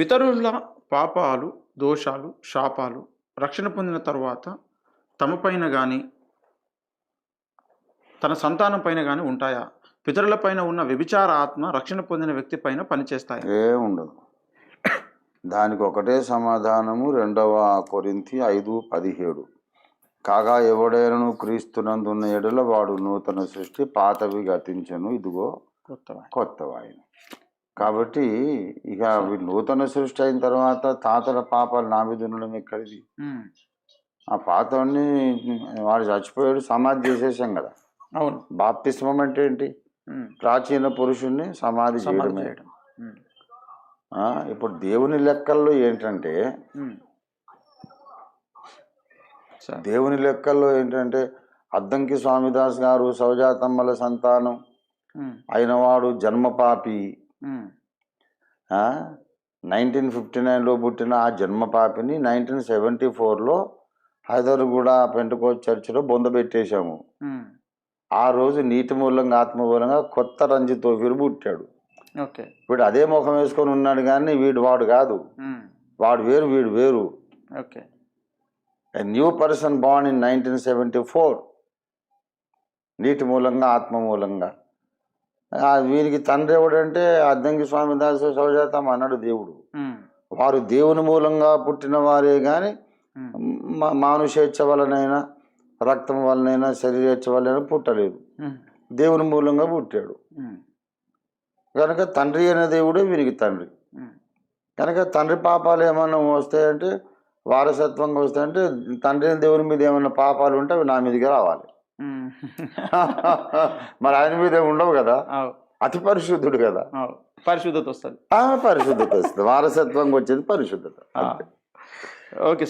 పితరుల పాపాలు దోషాలు శాపాలు రక్షణ పొందిన తర్వాత తమపైన కానీ తన సంతానం పైన కానీ ఉంటాయా? పితరుల పైన ఉన్న వ్యభిచార ఆత్మ రక్షణ పొందిన వ్యక్తి పైన పనిచేస్తాయి? ఏ ఉండదు. దానికి ఒకటే సమాధానము రెండవ కొరింథీ ఐదు పదిహేడు. కాగా ఎవడైనను క్రీస్తునందున్న ఎడల వాడు నూతన సృష్టి పాతవి గతించను. ఇదిగో కొత్తవా కొత్తవాయను. కాబట్టి ఇక నూతన సృష్టి అయిన తర్వాత తాతల పాపాలు నా మీద ఉండడం ఎక్కడిది ఆ పాతవన్నీ వాడు చచ్చిపోయాడు సమాధి చేసేసాం కదా. అవును. బాప్తిస్మం అంటే ఏంటి? ప్రాచీన పురుషుణ్ణి సమాధి చేయడమే. చేయడం. ఇప్పుడు దేవుని లెక్కల్లో ఏంటంటే దేవుని లెక్కల్లో ఏంటంటే అద్దంకి స్వామిదాస్ గారు సౌజాతమ్మల సంతానం అయినవాడు జన్మపాపి. నైన్టీన్ ఫిఫ్టీ నైన్లో పుట్టిన ఆ జన్మపాపిని నైన్టీన్ సెవెంటీ ఫోర్లో హైదర్గూడ పెంటకోచ్ చర్చిలో బొందబెట్టేశాము ఉమ్, ఆ రోజు నీటి మూలంగా ఆత్మ మూలంగా కొత్త రంజి తోఫీరు పుట్టాడు. ఓకే. వీడు అదే ముఖం వేసుకొని ఉన్నాడు కానీ వీడు వాడు కాదు. వాడు వేరు వీడు వేరు. Okay. New person born in nineteen seventy four నీటి మూలంగా ఆత్మ మూలంగా. వీరికి తండ్రి ఎవడంటే అద్దంకి స్వామి దాసు సౌజాతం అన్నాడు దేవుడు. వారు దేవుని మూలంగా పుట్టిన వారే కానీ ఉమ్, మా- మానుషేచ్ఛ వలనైనా రక్తం వలనైనా శరీరేచ్ఛ వలనైనా పుట్టలేదు దేవుని మూలంగా పుట్టాడు. కనుక తండ్రి అనే దేవుడే వీరికి తండ్రి. కనుక తండ్రి పాపాలు ఏమన్నా వస్తాయంటే వారసత్వంగా వస్తాయంటే తండ్రి దేవుని మీద ఏమన్నా పాపాలు ఉంటే అవి నా మీదకి రావాలి. మరి ఆయన మీద ఉండవు కదా? అతి పరిశుద్ధుడు కదా? పరిశుద్ధత వస్తుంది. పరిశుద్ధత వస్తుంది. వారసత్వంగా వచ్చేది పరిశుద్ధత. ఓకే